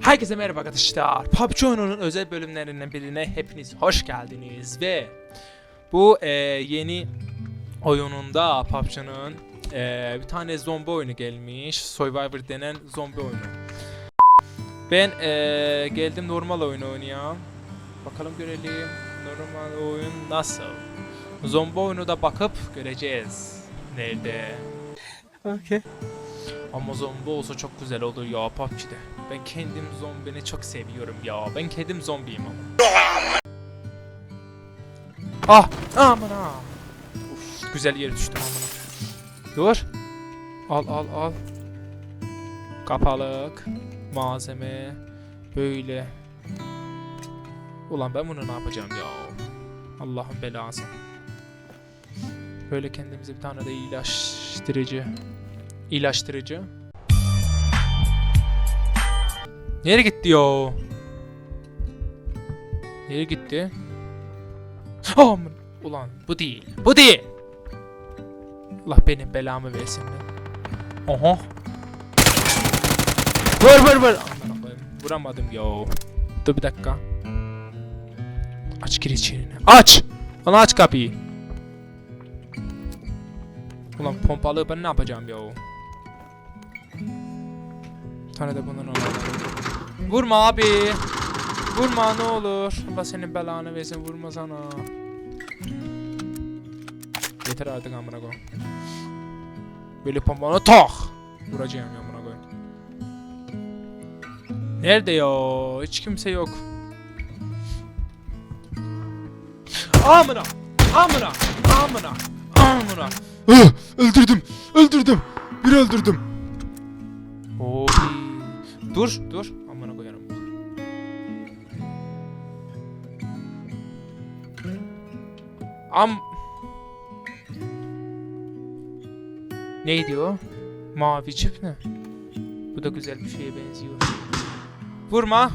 Herkese merhaba arkadaşlar. PUBG oyununun özel bölümlerinden birine hepiniz hoş geldiniz ve bu e, yeni oyununda PUBG'nın e, bir tane zombi oyunu gelmiş. Survivor denen zombi oyunu. Ben e, geldim normal oyun oynayacağım. Bakalım görelim normal oyun nasıl. Zombi oyunu da bakıp göreceğiz. Nerede? Okay. Ama zombi olsa çok güzel olur ya PUBG'de. Ben kendim zombini çok seviyorum ya. Ben kendim zombiyim ama. Ah! Aman ha! Güzel yere düştüm aman. Dur. Al al al. Kapalık. Malzeme. Böyle. Ulan ben bunu ne yapacağım ya? Allah'ın belası. Böyle kendimize bir tane de iyileştirici. İyileştirici. Nereye gitti yo? Nereye gitti? Aman. Ulan bu değil. Bu değil. Allah benim belamı versin. lan. Oha. Vur vur vur. Vuramadım yo. Dur bir dakika. Aç gir içeri. Aç. Lan aç kapıyı. Ulan pompalı ben ne yapacağım ya? Bir tane de bundan alalım. Vurma abi. Vurma ne olur. Allah senin belanı versin vurma sana. Yeter artık amına koy. Böyle pompalı tak. Vuracağım amına koy. Nerede ya? Hiç kimse yok. Amına! Amına! Amına! Amına! Ah, öldürdüm. Öldürdüm. Bir öldürdüm. Oy. Dur, dur. Am... Neydi o? Mavi çip ne? Bu da güzel bir şeye benziyor. Vurma.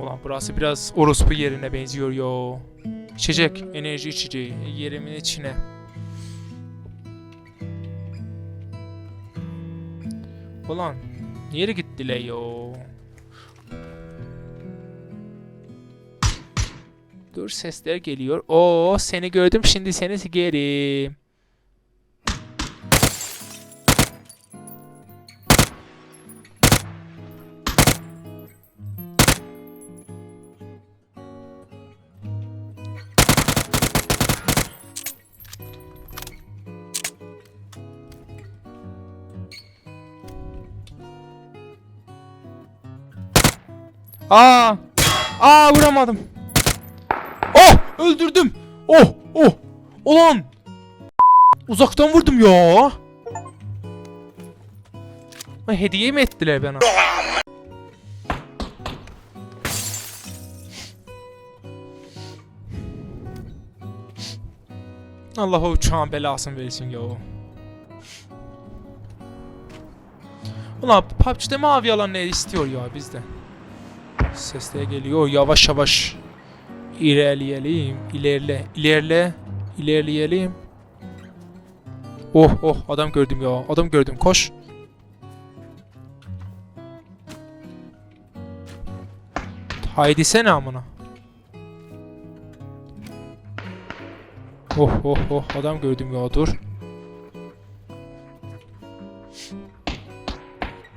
Ulan burası biraz orospu yerine benziyor yo. İçecek, enerji içeceği yerimin içine. Ulan nereye gitti Leo? Dur sesler geliyor. Oo seni gördüm şimdi seni sigerim. Aa! Aa vuramadım. Öldürdüm. Oh! Oh! Ulan! Uzaktan vurdum ya. Hediye mi ettiler bana? Allah o uçağın belasını versin ya. Ulan PUBG'de mavi alan ne istiyor ya bizde? Sesler geliyor. Yavaş yavaş ilerleyelim. İlerle, ilerle, ilerleyelim. Oh oh adam gördüm ya. Adam gördüm. Koş. Haydi sen amına. Oh oh oh adam gördüm ya dur.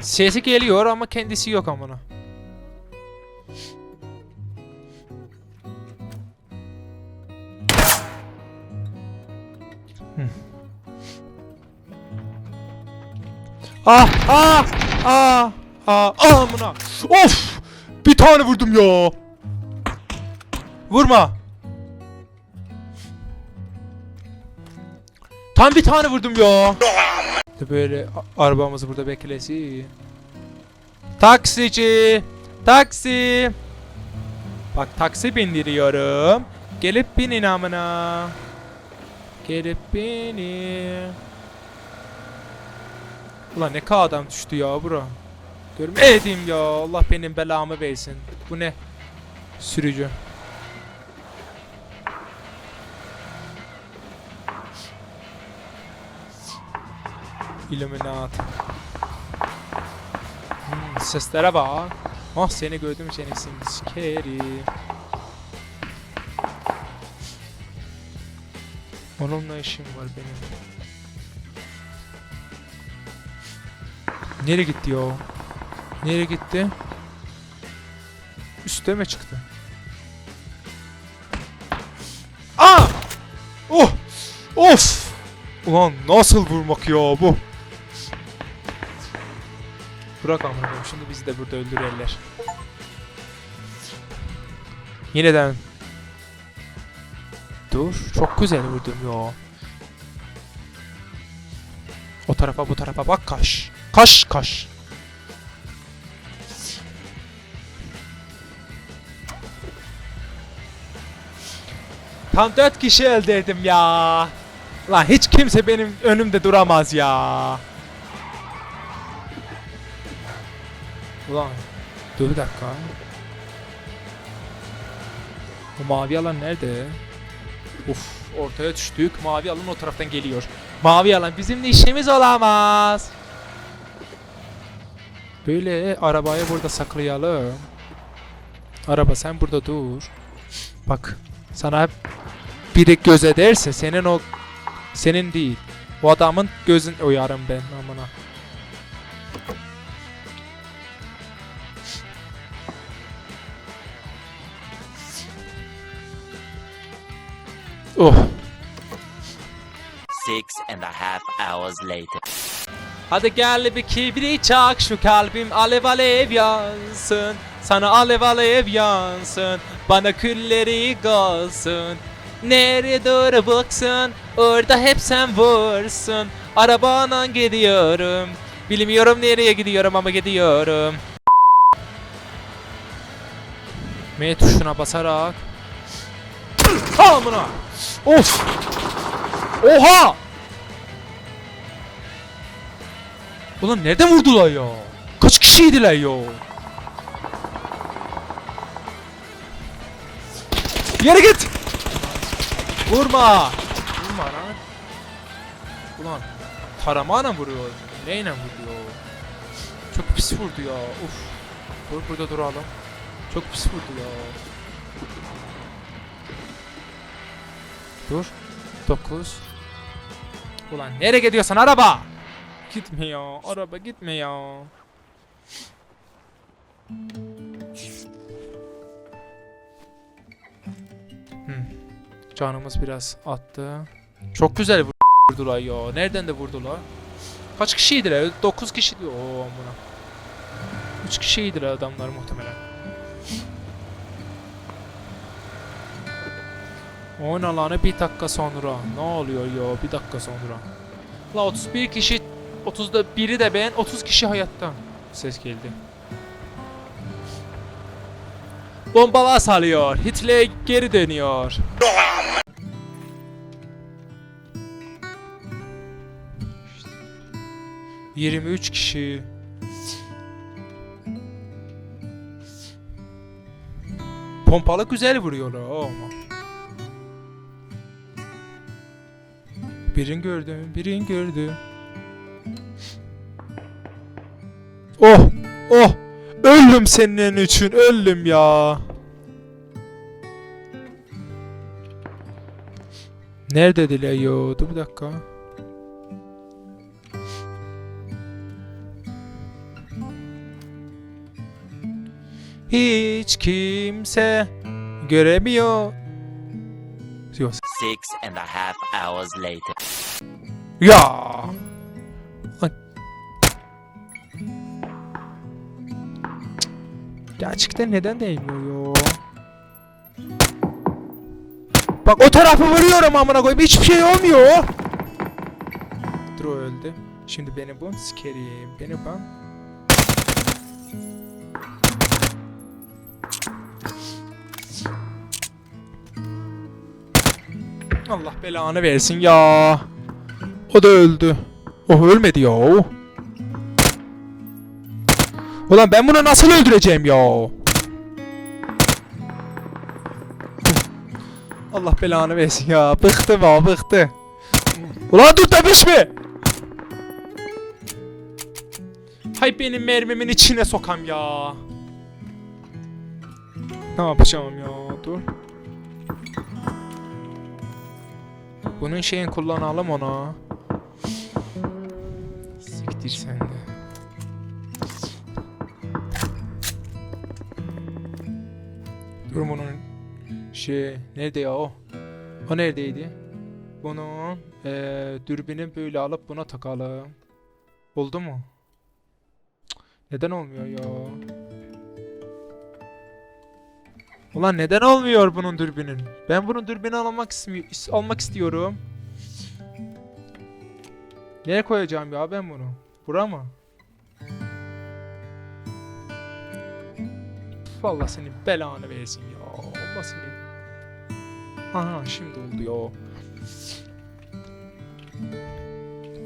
Sesi geliyor ama kendisi yok amına. Ah ah ah ah amına. Of! Bir tane vurdum ya. Vurma. Tam bir tane vurdum ya. Böyle arabamızı burada beklesin. Taksici. Taksi. Bak taksi bindiriyorum. Gelip binin amına. Gelip binin. Ulan ne kadar adam düştü ya bura. Görmedim ya. Allah benim belamı versin. Bu ne? Sürücü. Illuminati. Hmm, seslere bak. Ah seni gördüm seni sikerim. Onunla işim var benim. Nereye gitti ya? Nereye gitti? Üste mi çıktı? Aa! Oh! Of! Ulan nasıl vurmak ya bu? Bırak amına şimdi bizi de burada öldürürler. Yeniden. Dur, çok güzel vurdum ya. O tarafa bu tarafa bak kaş. Kaş kaş. Tam dört kişi öldürdüm ya. Lan hiç kimse benim önümde duramaz ya. Ulan dur bir dakika. Bu mavi alan nerede? Uf ortaya düştük. Mavi alan o taraftan geliyor. Mavi alan bizimle işimiz olamaz. Böyle arabayı burada saklayalım. Araba sen burada dur. Bak sana biri göz ederse senin o senin değil. O adamın gözün oyarım ben amına. Oh. Six and a half hours later. Hadi gel bir kibrit çak şu kalbim alev alev yansın. Sana alev alev yansın Bana külleri kalsın. Nereye doğru baksın Orada hep sen varsın. Arabana gidiyorum Bilmiyorum nereye gidiyorum ama gidiyorum. M tuşuna basarak. Amına Of! Oha Ulan nereden vurdular ya? Kaç kişiydiler ya? Yere git! Vurma! Vurma lan. Ulan taramayla vuruyor. Neyle vuruyor? Çok pis vurdu ya. Uf. Dur burada duralım. Çok pis vurdu ya. Dur. 9. Ulan nereye gidiyorsun araba? Gitme ya. Araba gitme. Hmm. Canımız biraz attı. Çok güzel vur- vurdular ya. Nereden de vurdular? Kaç kişiydiler? 9 kişi diyor. Oo amına. 3 kişiydiler adamlar muhtemelen. Oyun alanı bir dakika sonra. Ne oluyor ya bir dakika sonra. La 31 kişi 30'da biri de ben 30 kişi hayatta. Ses geldi. Bombalar salıyor. Hitler geri dönüyor. İşte. 23 kişi. Pompalı güzel vuruyorlar ama. Birin gördüm, birin gördüm. Oh, oh, öldüm senin için, öldüm ya. Nerede dile yo? Dur bir dakika. Hiç kimse göremiyor. Six and a half hours later. Ya. Gerçekten neden değmiyor? Bak o tarafı vuruyorum amına koyayım hiçbir şey olmuyor. Dur o öldü. Şimdi beni bu sikerim. Beni ben. Allah belanı versin ya. O da öldü. O ölmedi ya. Ulan ben bunu nasıl öldüreceğim ya? Allah belanı versin ya. Bıktım ha bıktı. Ulan dur tepişme. Hay benim mermimin içine sokam ya. Ne yapacağım ya? Dur. Bunun şeyini kullanalım ona. Siktir sen de. Bunun şey nerede ya o? O neredeydi? Bunun eee dürbünü böyle alıp buna takalım. Oldu mu? Neden olmuyor ya? Ulan neden olmuyor bunun dürbünün? Ben bunun dürbünü almak almak istiyorum. Nereye koyacağım ya ben bunu? Bura mı? Vallahi senin belanı versin ya. Allah seni. Aha şimdi oldu ya.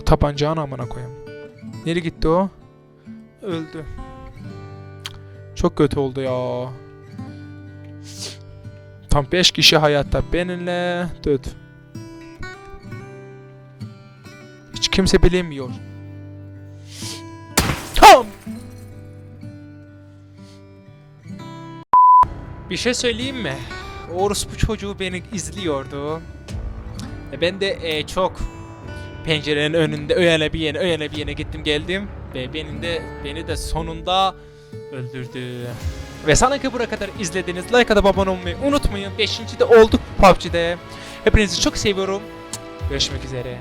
O tabancağını amına koyayım. Nereye gitti o? Öldü. Çok kötü oldu ya. Tam 5 kişi hayatta benimle död. Hiç kimse bilemiyor. Bir şey söyleyeyim mi? Orospu çocuğu beni izliyordu. E ben de e, çok pencerenin önünde öyle bir yere öyle bir yere gittim geldim ve benim de beni de sonunda öldürdü. Ve sanki buraya kadar izlediniz. Like atıp abone olmayı unutmayın. 5. de olduk PUBG'de. Hepinizi çok seviyorum. Görüşmek üzere.